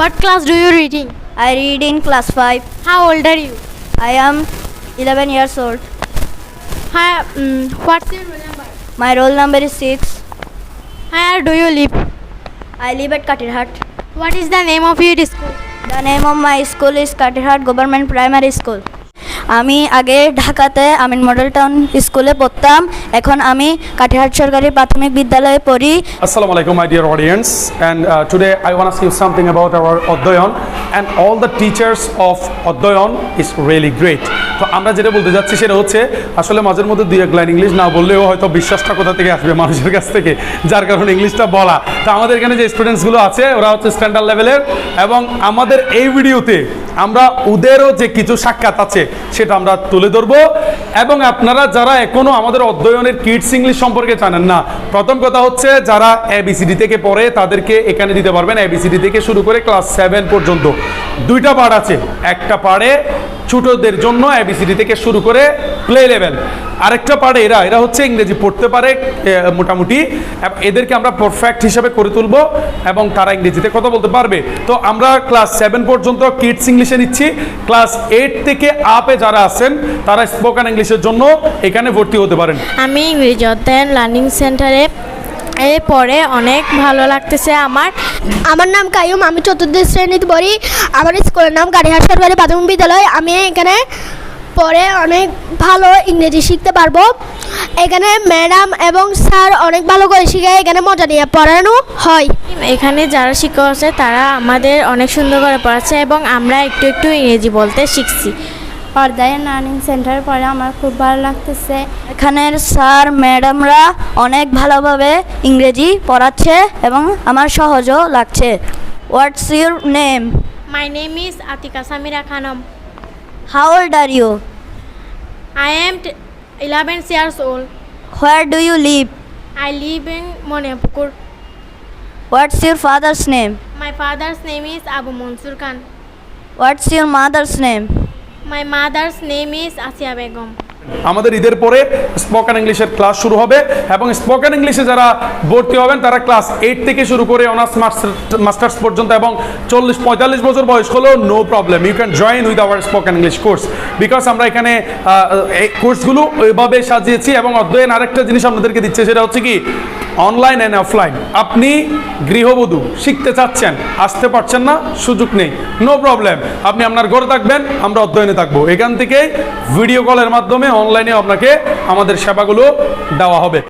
What class do you reading? I read in class 5. How old are you? I am 11 years old. Hi, um, what's your roll number? My roll number is 6. Where do you live? I live at Katirhat. What is the name of your school? The name of my school is Katirhat Government Primary School. আমি আগে ঢাকাতে আমিন model town স্কুলে পড়তাম, এখন আমি কাটিহাট সরকারি প্রাথমিক বিদ্যালয়ে পড়ি আসসালামু আলাইকুম, my dear audience And today I want to say something about our Oddoyon. And all the teachers of Oddoyon is really great. তো আমরা যেটা বলতে যাচ্ছি সেটা হচ্ছে, আসলে মাঝের মধ্যে দুই এক লাইন ইংলিশ না বললেও হয়তো বিশ্বাসটা কোথা থেকে আসবে মানুষের কাছ থেকে, যার কারণে ইংলিশটা বলা তো আমাদের এখানে যে স্টুডেন্টসগুলো আছে, ওরা হচ্ছে স্ট্যান্ডার্ড লেভেলের এবং আমাদের এই ভিডিওতে আমরা ওদেরও যে কিছু সাক্ষাৎ আছে সেটা আমরা তুলে ধরবো। এবং আপনারা যারা এখনও আমাদের অধ্যয়নের কিডস ইংলিশ সম্পর্কে জানেন না, প্রথম কথা হচ্ছে যারা এবিসিডি থেকে পড়ে তাদেরকে এখানে দিতে পারবেন। এবিসিডি থেকে শুরু করে ক্লাস সেভেন পর্যন্ত। দুইটা পার্ট আছে। একটা পার্টে ছোটদের জন্য এবিসিডি থেকে শুরু করে প্লে লেভেল আরেকটা পারে এরা এরা হচ্ছে ইংরেজি পড়তে পারে মোটামুটি। এদেরকে আমরা পারফেক্ট হিসাবে করে তুলব এবং তারা ইংরেজিতে কথা বলতে পারবে। তো আমরা ক্লাস সেভেন পর্যন্ত কিডস ইংলিশে নিচ্ছি। ক্লাস এইট থেকে আপে যারা আছেন, তারা স্পোকেন ইংলিশের জন্য এখানে ভর্তি হতে পারেন। আমি অধ্যয়ন লার্নিং সেন্টারে এ পড়ে অনেক ভালো লাগতেছে আমার। আমার নাম কায়ুম আমি চতুর্থ শ্রেণীতে পড়ি। আমার স্কুলের নাম গাড়িহাট সরকারি প্রাথমিক বিদ্যালয়। আমি এখানে পড়ে অনেক ভালো ইংরেজি শিখতে পারব। এখানে ম্যাডাম এবং স্যার অনেক ভালো করে শিখায় এখানে মজা নিয়ে পড়ানো হয়। এখানে যারা শিক্ষক আছে তারা আমাদের অনেক সুন্দর করে পড়াচ্ছে এবং আমরা একটু একটু ইংরেজি বলতে শিখছি। অর্দায়ন লার্নিং সেন্টারে পড়ে আমার খুব ভালো লাগতেছে। এখানের স্যার ম্যাডামরা অনেক ভালোভাবে ইংরেজি পড়াচ্ছে এবং আমার সহজও লাগছে। What's your name my name is Atika Samira Khanam how old are you I am eleven years old where do you live I live in Monipukur what's your father's name my father's name is Abu Mansur Khan what's your mother's name my mother's name is Asiya Begum আমাদের ঈদের পরে spoken ইংলিশের class শুরু হবে এবং spoken ইংলিশে যারা ভর্তি হবেন, তারা ক্লাস এইট থেকে শুরু করে অনার্স মাস্টার্স পর্যন্ত এবং চল্লিশ, পঁয়তাল্লিশ বছর বয়স হলেও no problem you can join with our spoken English course because আমরা এখানে এই কোর্সগুলো ওইভাবে সাজিয়েছি এবং অধ্যয়ন আরেকটা জিনিস আপনাদেরকে দিচ্ছে, সেটা হচ্ছে কি অনলাইন অ্যান্ড অফলাইন আপনি গৃহবধূ, শিখতে চাচ্ছেন, আসতে পারছেন না, সুযোগ নেই। নো প্রবলেম আপনি আপনার ঘরে থাকবেন, আমরা অধ্যয়নে থাকব। এখান থেকে ভিডিও কলের মাধ্যমে অনলাইনে আপনাকে আমাদের সেবাগুলো দেওয়া হবে।